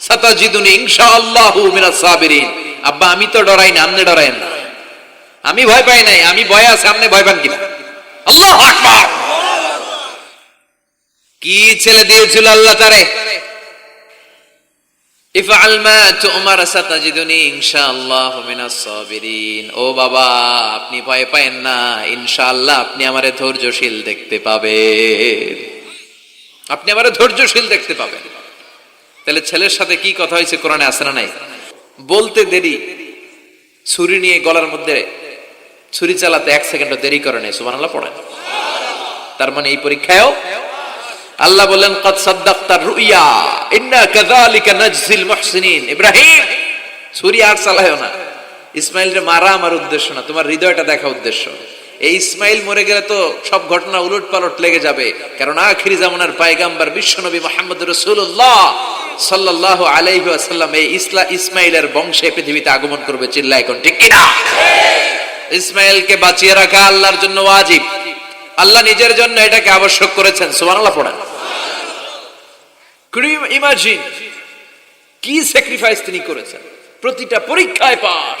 সাতাজিদুনি ইনশাআল্লাহু আব্বা, আমি তো ডরাই না ডরাইন না। আমি ভয় পাই নাই, আমি ভয় আছে ভয় পান কিনা? আল্লাহ কি ছেলে দিয়েছিল আল্লাহ তারে? সাতাজিদুনি ও বাবা, আপনি ভয় না, ইনশাআল্লাহ আপনি আমারে ধৈর্যশীল দেখতে পাবেন। আপনি আমারে ধৈর্যশীল দেখতে পাবেন। তাহলে ছেলের সাথে কি কথা হয়েছে কোরআনে আসে না নাই? বলতে দেরি। ছুরি নিয়ে গলার মধ্যে ছুরি চালাতে এক সেকেন্ড দেরি করে নেই, সুবহানাল্লাহ, পড়েন। তার মানে এই পরীক্ষায়ও আল্লাহ বললেন, কদ সাদ্দাক্তার রুইয়া, ইন্না কাযালিকা নাজজিল মুহসিনিন। ইব্রাহিম, ছুরি আর চালায়ও না। ইসমাইলরে মারা আমার উদ্দেশ্য না, তোমার হৃদয়টা দেখা উদ্দেশ্য। এই ইসমাইল মরে গেলে তো সব ঘটনা উলট পালট লেগে যাবে। কারণ আখিরি জামানার পায়গাম্বার বিশ্বনবী মোহাম্মদ রসুল্লাহ সাল্লাল্লাহু আলাইহি ওয়াসাল্লাম এই ইসলা ইসমাইলের বংশে পৃথিবীতে আগমন করবে। চিল্লা এখন ঠিক কিনা? ইসমাইলকে বাঁচিয়ে রাখা আল্লাহর জন্য ওয়াজিব। আল্লাহ নিজের জন্য এটাকে আবশ্যক করেছেন। সুবহানাল্লাহ পড়েন। Imagine কি স্যাক্রিফাইস তিনি করেছেন? প্রতিটা পরীক্ষায় পাস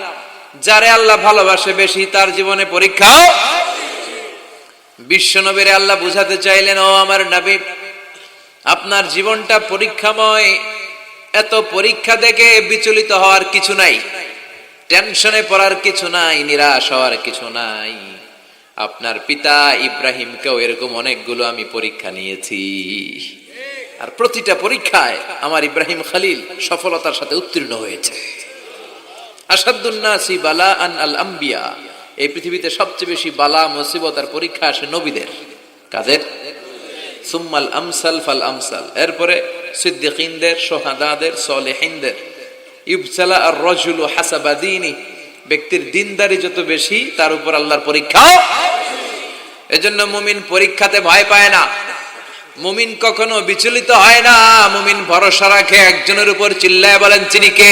যারে আল্লাহ ভালোবাসে বেশি, তার জীবনে পরীক্ষাও বিশ্ব নবীরে আল্লাহ বুঝাতে চাইলেন, ও আমার নবী, আপনার জীবনটা পরীক্ষাময়। এত পরীক্ষা দেখে বিচলিত হওয়ার কিছু নাই, টেনশনে পড়ার কিছু নাই, নিরাশ হওয়ার কিছু নাই। আপনার পিতা ইব্রাহিমকেও এরকম অনেকগুলো আমি পরীক্ষা নিয়েছি। আর প্রতিটা পরীক্ষায় আমার ইব্রাহিম খালিল সফলতার সাথে উত্তীর্ণ হয়েছে। আসাদুন্নাসি বালা আন আল আম্বিয়া। এই পৃথিবীতে সবচেয়ে বেশি বালা, মুসিবত আর পরীক্ষা আসে নবীদের। কাদের? সুম্মাল আমসাল ফাল আমসাল। এরপরে সিদ্দিকিনদের, সোহাদাদের, সলেহিনদের। ইবসালা আর রজুলু হাসাবাদিনী ব্যক্তির দিনদারি যত বেশি, তার উপর আল্লাহর পরীক্ষাও এজন্য মুমিন পরীক্ষাতে ভয় পায় না। মুমিন কখনো বিচলিত হয় না। মুমিন ভরসা রাখে একজনের উপর, চিল্লায় বলেন, চিনি কে?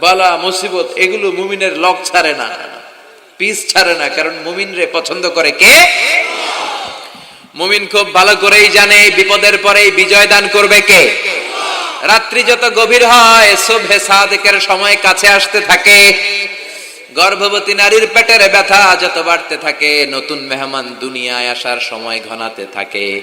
বালা, মুসিবত, এগুলো মুমিনের লক ছাড়ে না। পিস ছাড়ে না, কারণ মুমিন রে পছন্দ করে কে? মুমিন খুব ভালো করেই জানে, বিপদের পরেই বিজয় দান করবে কে? রাত্রি যত গভীর হয়, শুভে সাদেকের সময় কাছে আসতে থাকে। গর্ভবতী নারীর পেটের ব্যথা যত বাড়তে থাকে, নতুন মেহমান দুনিয়ায় আসার সময় ঘনাতে থাকে।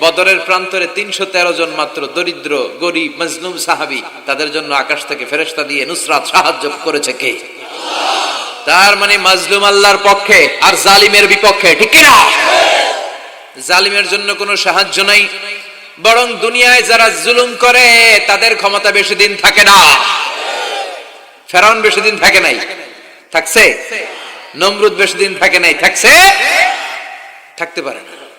বদরের প্রান্তরে তিনশো তেরো জন মাত্র দরিদ্র, গরিব, মজলুম সাহাবি। তাদের জন্য আকাশ থেকে ফেরেস্তা দিয়ে নুসরাত সাহায্য করেছে কে? তার মানে মাজলুম আল্লাহর পক্ষে আর জালিমের বিপক্ষে, ঠিক না জালিমের জন্য কোনো সাহায্য নাই। বরং দুনিয়ায় যারা জুলুম করে, তাদের ক্ষমতা বেশি দিন থাকে না। ফেরাউন বেশি দিন থাকে নাই। থাকছে? নমরুদ বেশি দিন থাকে নাই। থাকছে? থাকতে পারে না।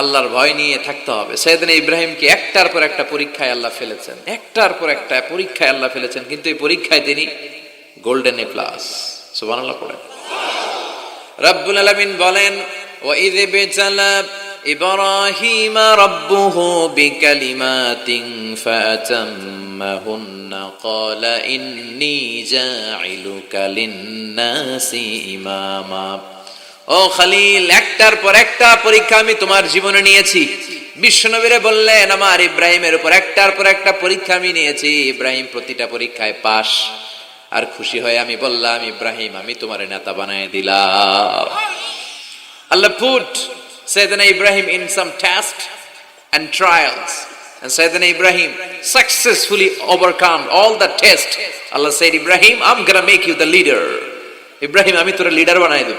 আল্লাহর ভয় নিয়ে থাকতে হবে। সেদিন ইব্রাহিমকে একটার পর একটা পরীক্ষায় আল্লাহ ফেলেছেন। একটার পর একটা পরীক্ষায় আল্লাহ ফেলেছেন, কিন্তু এই পরীক্ষায় তিনি গোল্ডেন এ প্লাস রব্বুল আলামিন বলেন ও খালিল একটার পর একটা পরীক্ষা আমি তোমার জীবনে নিয়েছি বিশ্বনবীরে বললেন আমার ইব্রাহিমের উপর একটার পর একটা পরীক্ষা আমি নিয়েছি ইব্রাহিম প্রতিটা পরীক্ষায় পাশ আর খুশি হয়ে আমি বললাম ইব্রাহিম আমি তোমার নেতা বানায় দিলাম Allah put Sayyidina Ibrahim in some test and trials. And Sayyidina Ibrahim successfully overcome all the test. Allah said, Ibrahim, I'm gonna you the leader. Ibrahim আমি তোর লিডার বানাই দেব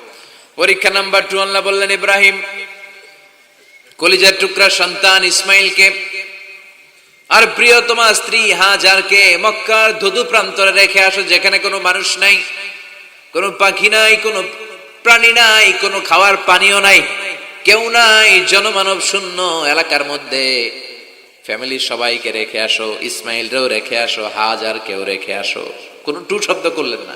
পরীক্ষা নাম্বার টু আল্লাহ বললেন, ইব্রাহিম, কলিজার টুকরা সন্তান ইসমাইলকে আর প্রিয়তমা স্ত্রী হাজারকে মক্কার ধুধু প্রান্তরে রেখে আসো, যেখানে কোনো মানুষ নাই, কোনো পাখি নাই, কোনো প্রাণী নাই, কোনো খাওয়ার পানিও নাই, কেউ নাই, জনমানব শূন্য এলাকার মধ্যে। ফ্যামিলির সবাইকে রেখে আসো, ইসমাইলরেও রেখে আসো হাজার কেউ রেখে আসো। কোনো টু শব্দ করলেন না।